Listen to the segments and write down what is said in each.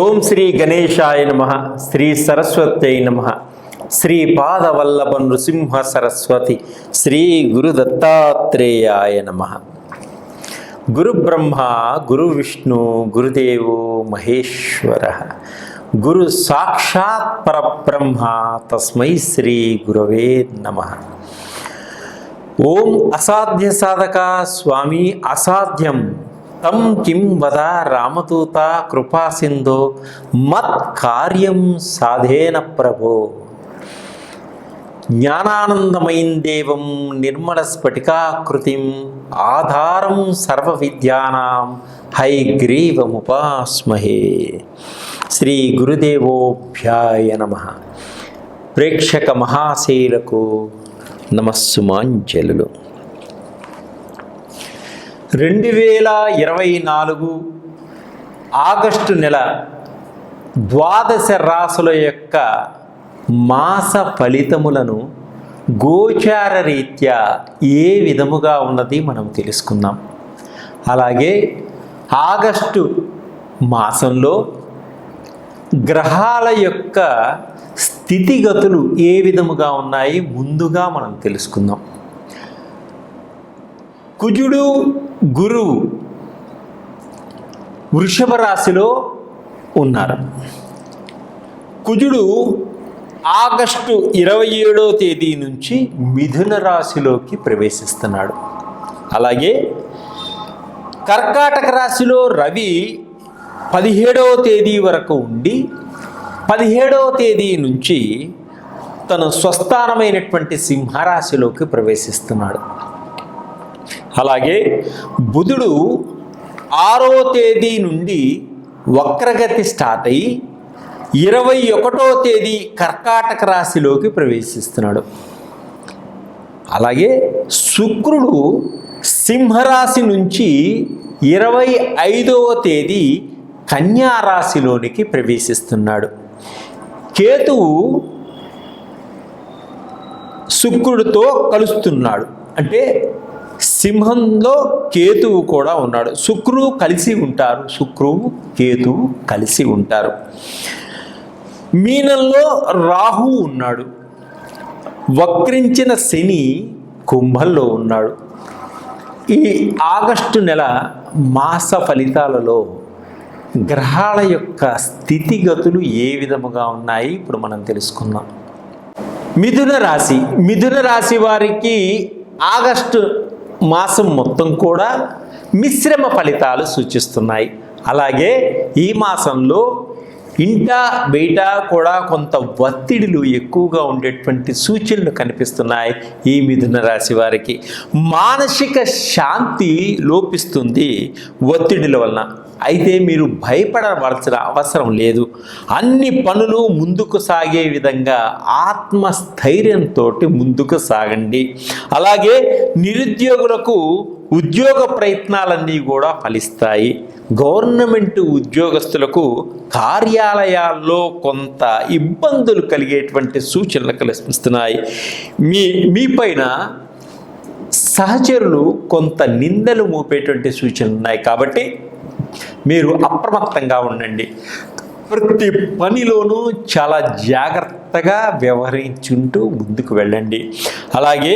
ఓం శ్రీ గణేశాయ నమ శ్రీ సరస్వతి నమ శ్రీ పాదవల్లభ నృసింహ సరస్వతి శ్రీ గురు దత్తాత్రేయాయ నమ. గురుబ్రహ్మ గురు విష్ణు గురుదేవో మహేశ్వర గురు సాక్షాత్ పరబ్రహ్మ తస్మై శ్రీ గురవే నమ. ఓం అసాధ్య సాధక స్వామి అసాధ్యం. తం కిం వద రామదూత కృపాసింధో మత్ కార్యం సాధేన ప్రభో. జ్ఞానానందమయం దేవం నిర్మల స్ఫటికాకృతిం ఆధారం సర్వ విద్యానాం హైగ్రీవముపాస్మహే శ్రీ గురుదేవోభ్యాయ నమ. ప్రేక్షక మహాశైలకు నమస్సుమాంజలులు. రెండు వేల ఇరవై నాలుగు ఆగస్టు నెల ద్వాదశ రాసుల యొక్క మాస ఫలితములను గోచార రీత్యా ఏ విధముగా ఉన్నది మనం తెలుసుకుందాం. అలాగే ఆగస్టు మాసంలో గ్రహాల యొక్క స్థితిగతులు ఏ విధముగా ఉన్నాయి ముందుగా మనం తెలుసుకుందాం. కుజుడు గురువు వృషభ రాశిలో ఉన్నారు. కుజుడు ఆగస్టు ఇరవై ఏడో తేదీ నుంచి మిథున రాశిలోకి ప్రవేశిస్తున్నాడు. అలాగే కర్కాటక రాశిలో రవి పదిహేడవ తేదీ వరకు ఉండి పదిహేడవ తేదీ నుంచి తన స్వస్థానమైనటువంటి సింహరాశిలోకి ప్రవేశిస్తున్నాడు. అలాగే బుధుడు ఆరో తేదీ నుండి వక్రగతి స్టార్ట్ అయ్యి ఇరవై ఒకటో తేదీ కర్కాటక రాశిలోకి ప్రవేశిస్తున్నాడు. అలాగే శుక్రుడు సింహరాశి నుంచి ఇరవై ఐదవ తేదీ కన్యా రాశిలోనికి ప్రవేశిస్తున్నాడు. కేతువు శుక్రుడితో కలుస్తున్నాడు. అంటే సింహంలో కేతువు కూడా ఉన్నాడు. శుక్రువు కలిసి ఉంటారు. శుక్రువు కేతువు కలిసి ఉంటారు. మీనంలో రాహు ఉన్నాడు. వక్రించిన శని కుంభంలో ఉన్నాడు. ఈ ఆగస్టు నెల మాస ఫలితాలలో గ్రహాల యొక్క స్థితిగతులు ఏ విధముగా ఉన్నాయి? ఇప్పుడు మనం తెలుసుకుందాం. మిథున రాశి. మిథున రాశి వారికి ఆగస్టు మాసం మొత్తం కూడా మిశ్రమ ఫలితాలు సూచిస్తున్నాయి. అలాగే ఈ మాసంలో ఇంట బయట కూడా కొంత ఒత్తిడిలు ఎక్కువగా ఉండేటువంటి సూచనలు కనిపిస్తున్నాయి ఈ మిథున రాశి వారికి. మానసిక శాంతి లోపిస్తుంది ఒత్తిడిల వలన. అయితే మీరు భయపడవలసిన అవసరం లేదు. అన్ని పనులు ముందుకు సాగే విధంగా ఆత్మస్థైర్యంతో ముందుకు సాగండి. అలాగే నిరుద్యోగులకు ఉద్యోగ ప్రయత్నాలన్నీ కూడా ఫలిస్తాయి. గవర్నమెంట్ ఉద్యోగస్తులకు కార్యాలయాల్లో కొంత ఇబ్బందులు కలిగేటువంటి సూచనలు కల్పిస్తున్నాయి మీ మీపైన సహచరులు కొంత నిందలు మోపేటువంటి సూచనలు ఉన్నాయి. కాబట్టి మీరు అప్రమత్తంగా ఉండండి. ప్రతి పనిలోనూ చాలా జాగ్రత్తగా వ్యవహరించుంటూ ముందుకు వెళ్ళండి. అలాగే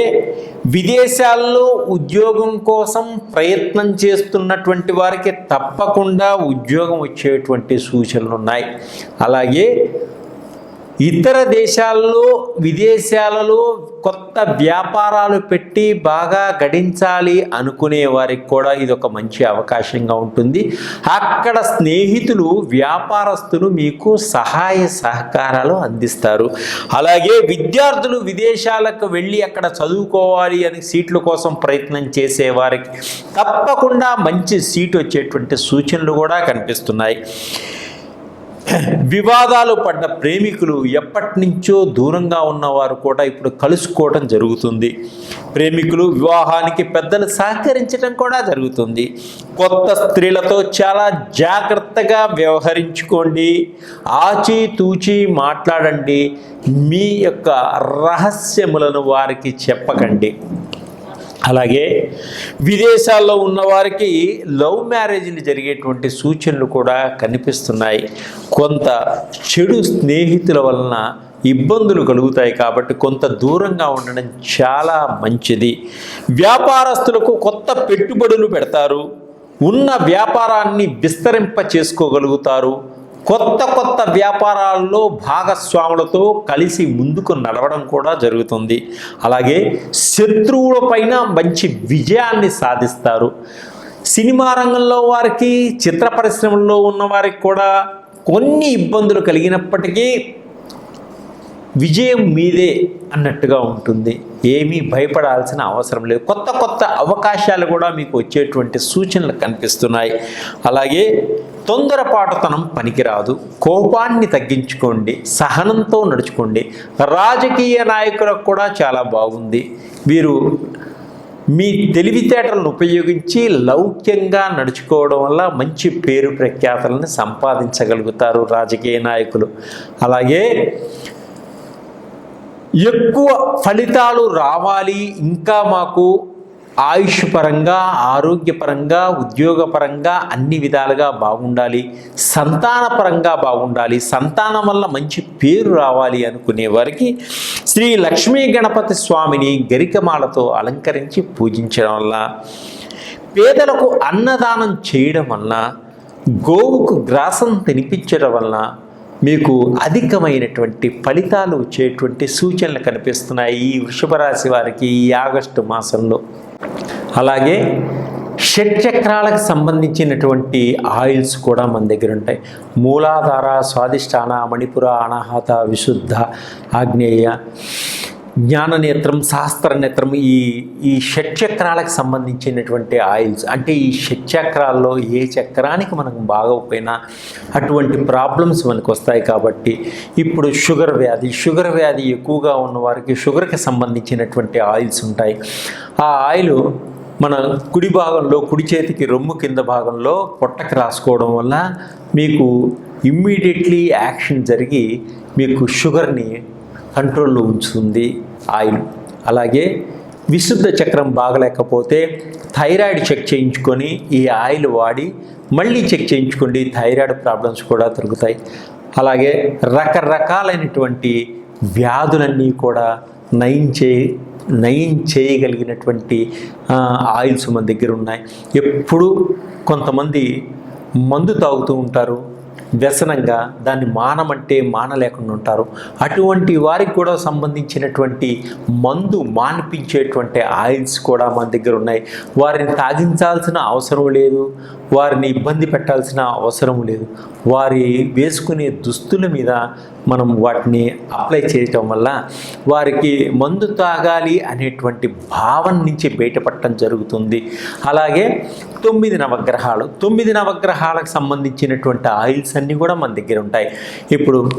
విదేశాల్లో ఉద్యోగం కోసం ప్రయత్నం చేస్తున్నటువంటి వారికి తప్పకుండా ఉద్యోగం వచ్చేటువంటి సూచనలు ఉన్నాయి అలాగే ఇతర దేశాల్లో విదేశాలలో కొత్త వ్యాపారాలు పెట్టి బాగా గడించాలి అనుకునే వారికి కూడా ఇది ఒక మంచి అవకాశంగా ఉంటుంది. అక్కడ స్నేహితులు వ్యాపారస్తులు మీకు సహాయ సహకారాలు అందిస్తారు. అలాగే విద్యార్థులు విదేశాలకు వెళ్ళి అక్కడ చదువుకోవాలి అని సీట్ల కోసం ప్రయత్నం చేసే వారికి తప్పకుండా మంచి సీట్ వచ్చేటువంటి సూచనలు కూడా కనిపిస్తున్నాయి. వివాదాలు పడ్డ ప్రేమికులు ఎప్పటి నుంచో దూరంగా ఉన్నవారు కూడా ఇప్పుడు కలుసుకోవడం జరుగుతుంది. ప్రేమికులు వివాహానికి పెద్దలు సహకరించడం కూడా జరుగుతుంది. కొత్త స్త్రీలతో చాలా జాగ్రత్తగా వ్యవహరించుకోండి. ఆచితూచి మాట్లాడండి. మీ యొక్క రహస్యములను వారికి చెప్పకండి. అలాగే విదేశాల్లో ఉన్నవారికి లవ్ మ్యారేజ్లు జరిగేటువంటి సూచనలు కూడా కనిపిస్తున్నాయి. కొంత చెడు స్నేహితుల వలన ఇబ్బందులు కలుగుతాయి కాబట్టి కొంత దూరంగా ఉండడం చాలా మంచిది. వ్యాపారస్తులకు కొత్త పెట్టుబడులు పెడతారు. ఉన్న వ్యాపారాన్ని విస్తరింప చేసుకోగలుగుతారు కొత్త కొత్త వ్యాపారాల్లో భాగస్వాములతో కలిసి ముందుకు నడవడం కూడా జరుగుతుంది. అలాగే శత్రువుల పైన మంచి విజయాన్ని సాధిస్తారు. సినిమా రంగంలో వారికి చిత్ర పరిశ్రమల్లో ఉన్న వారికి కూడా కొన్ని ఇబ్బందులు కలిగినప్పటికీ విజయం మీదే అన్నట్టుగా ఉంటుంది. ఏమీ భయపడాల్సిన అవసరం లేదు. కొత్త కొత్త అవకాశాలు కూడా మీకు వచ్చేటువంటి సూచనలు కనిపిస్తున్నాయి. అలాగే తొందరపాటుతనం పనికిరాదు. కోపాన్ని తగ్గించుకోండి. సహనంతో నడుచుకోండి. రాజకీయ నాయకులకు కూడా చాలా బాగుంది. వీరు మీ తెలివితేటలను ఉపయోగించి లౌక్యంగా నడుచుకోవడం వల్ల మంచి పేరు ప్రఖ్యాతలను సంపాదించగలుగుతారు రాజకీయ నాయకులు. అలాగే ఎక్కువ ఫలితాలు రావాలి. ఇంకా మాకు ఆయుష్ పరంగా ఆరోగ్యపరంగా ఉద్యోగపరంగా అన్ని విధాలుగా బాగుండాలి. సంతానపరంగా బాగుండాలి. సంతానం వల్ల మంచి పేరు రావాలి అనుకునే వారికి శ్రీ లక్ష్మీ గణపతి స్వామిని గరికమాలతో అలంకరించి పూజించడం వల్ల పేదలకు అన్నదానం చేయడం వల్ల గోవుకు గ్రాసం తినిపించడం వలన మీకు అధికమైనటువంటి ఫలితాలు వచ్చేటువంటి సూచనలు కనిపిస్తున్నాయి ఈ వృషభ రాశి వారికి ఈ ఆగస్టు మాసంలో. అలాగే షట్చక్రాలకు సంబంధించినటువంటి ఆయిల్స్ కూడా మన దగ్గర ఉంటాయి. మూలాధార స్వాదిష్టాన మణిపుర అనాహత విశుద్ధ ఆగ్నేయ జ్ఞాననేత్రం శాస్త్రనేత్రం ఈ ఈ షట్చక్రాలకు సంబంధించినటువంటి ఆయిల్స్. అంటే ఈ షట్చక్రాల్లో ఏ చక్రానికి మనకు బాగోకపోయినా అటువంటి ప్రాబ్లమ్స్ మనకు వస్తాయి కాబట్టి ఇప్పుడు షుగర్ వ్యాధి షుగర్ వ్యాధి ఎక్కువగా ఉన్న వారికి షుగర్కి సంబంధించినటువంటి ఆయిల్స్ ఉంటాయి. ఆ ఆయిల్ మన కుడి భాగంలో కుడి చేతికి రొమ్ము కింద భాగంలో పొట్టకి రాసుకోవడం వల్ల మీకు ఇమ్మీడియట్లీ యాక్షన్ జరిగి మీకు షుగర్ని కంట్రోల్లో ఉంచుతుంది. ఆయిల్. అలాగే విశుద్ధ చక్రం బాగలేకపోతే థైరాయిడ్ చెక్ చేయించుకొని ఈ ఆయిల్ వాడి మళ్ళీ చెక్ చేయించుకోండి. థైరాయిడ్ ప్రాబ్లమ్స్ కూడా దొరుకుతాయి అలాగే రకరకాలైనటువంటి వ్యాధులన్నీ కూడా నయం చే నయం చేయగలిగినటువంటి ఆయిల్స్ మన దగ్గర ఉన్నాయి. ఎప్పుడు కొంతమంది మందు తాగుతూ ఉంటారు. వ్యసనంగా దాన్ని మానమంటే మానలేకుండా ఉంటారు. అటువంటి వారికి కూడా సంబంధించినటువంటి మందు మాన్పించేటువంటి ఆయిల్స్ కూడా మన దగ్గర ఉన్నాయి. వారిని తాగించాల్సిన అవసరం లేదు. వారిని ఇబ్బంది పెట్టాల్సిన అవసరం లేదు. వారి వేసుకునే దుస్తుల మీద మనం వాటిని అప్లై చేయటం వల్ల వారికి మందు తాగాలి అనేటువంటి భావన నుంచి బయటపడటం జరుగుతుంది. అలాగే తొమ్మిది నవగ్రహాలు తొమ్మిది నవగ్రహాలకు సంబంధించినటువంటి ఆయిల్స్ అని కూడా మన దగ్గర ఉంటాయి. ఇప్పుడు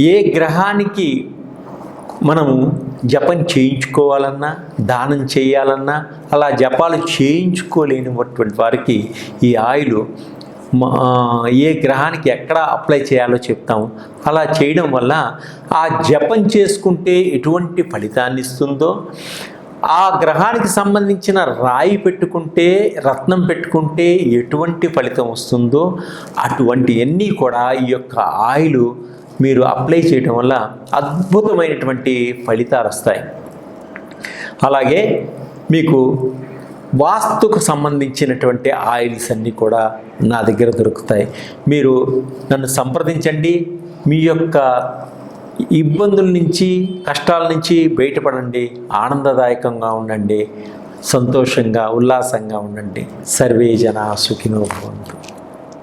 ఏ గ్రహానికి మనము జపం చేయించుకోవాలన్నా దానం చేయాలన్నా అలా జపాలు చేయించుకోలేనిటువంటి వారికి ఈ ఆయిల్ ఏ గ్రహానికి ఎక్కడ అప్లై చేయాలో చెప్తాము. అలా చేయడం వల్ల ఆ జపం చేసుకుంటే ఎటువంటి ఫలితాన్ని ఇస్తుందో ఆ గ్రహానికి సంబంధించిన రాయి పెట్టుకుంటే రత్నం పెట్టుకుంటే ఎటువంటి ఫలితం వస్తుందో అటువంటివన్నీ కూడా ఈ యొక్క ఆయిల్ మీరు అప్లై చేయటం వల్ల అద్భుతమైనటువంటి ఫలితాలు వస్తాయి. అలాగే మీకు వాస్తుకు సంబంధించినటువంటి ఆయిల్స్ అన్నీ కూడా నా దగ్గర దొరుకుతాయి. మీరు నన్ను సంప్రదించండి. మీ యొక్క ఇబ్బందుల నుంచి కష్టాల నుంచి బయటపడండి. ఆనందదాయకంగా ఉండండి. సంతోషంగా ఉల్లాసంగా ఉండండి. సర్వే జన సుఖినో